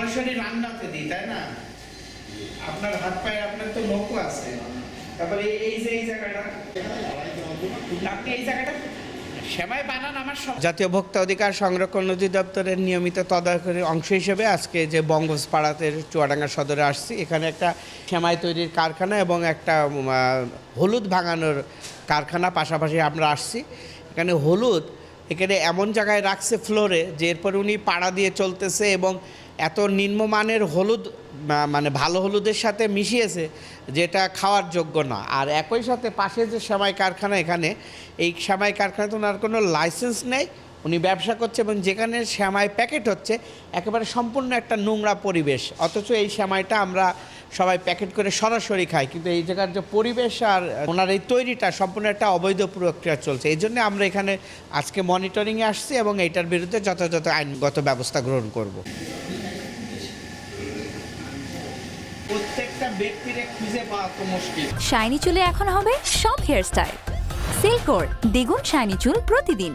সরাসরি রান্নাতে দিই, তাই না? আপনার হাত পায়ে আপনার তো নৌকো আছে। তারপরে এই- যে এই জায়গাটা। আপনি এই জায়গাটা সেমাই বানান আমার জাতীয় ভোক্তা অধিকার সংরক্ষণ অধিদপ্তরের নিয়মিত তদারকির অংশ হিসেবে আজকে যে বঙ্গজ পাড়াতে চুয়াডাঙ্গা সদরে আসছি, এখানে একটা সেমাই তৈরির কারখানা এবং একটা হলুদ ভাঙানোর কারখানা পাশাপাশি আমরা আসছি। এখানে হলুদ এখানে এমন জায়গায় রাখছে ফ্লোরে যে এরপর উনি পাড়া দিয়ে চলতেছে এবং এত নিম্নমানের হলুদ মানে ভালো হলুদের সাথে মিশিয়েছে যেটা খাওয়ার যোগ্য না। আর একই সাথে পাশে যে সেমাই কারখানা এখানে, এই সেমাই কারখানাতে ওনার কোনো লাইসেন্স নেই, উনি ব্যবসা করছে এবং যেখানে সেমাই প্যাকেট হচ্ছে, একেবারে সম্পূর্ণ একটা নোংরা পরিবেশ। অথচ এই সেমাইটা আমরা সবাই প্যাকেট করে সরাসরি খাই, কিন্তু এই জায়গার যে পরিবেশ আর ওনার এই তৈরিটা সম্পূর্ণ একটা অবৈধ প্রক্রিয়া চলছে। এই জন্য আমরা এখানে আজকে মনিটরিংয়ে আসছি এবং এইটার বিরুদ্ধে যথাযথ আইনগত ব্যবস্থা গ্রহণ করব। প্রত্যেকটা ব্যক্তির খুঁজে পাওয়া তো মুশকিল। শাইনি চুলে এখন হবে সব হেয়ার স্টাইল সিল্কোর দ্বিগুণ শাইনি চুল প্রতিদিন।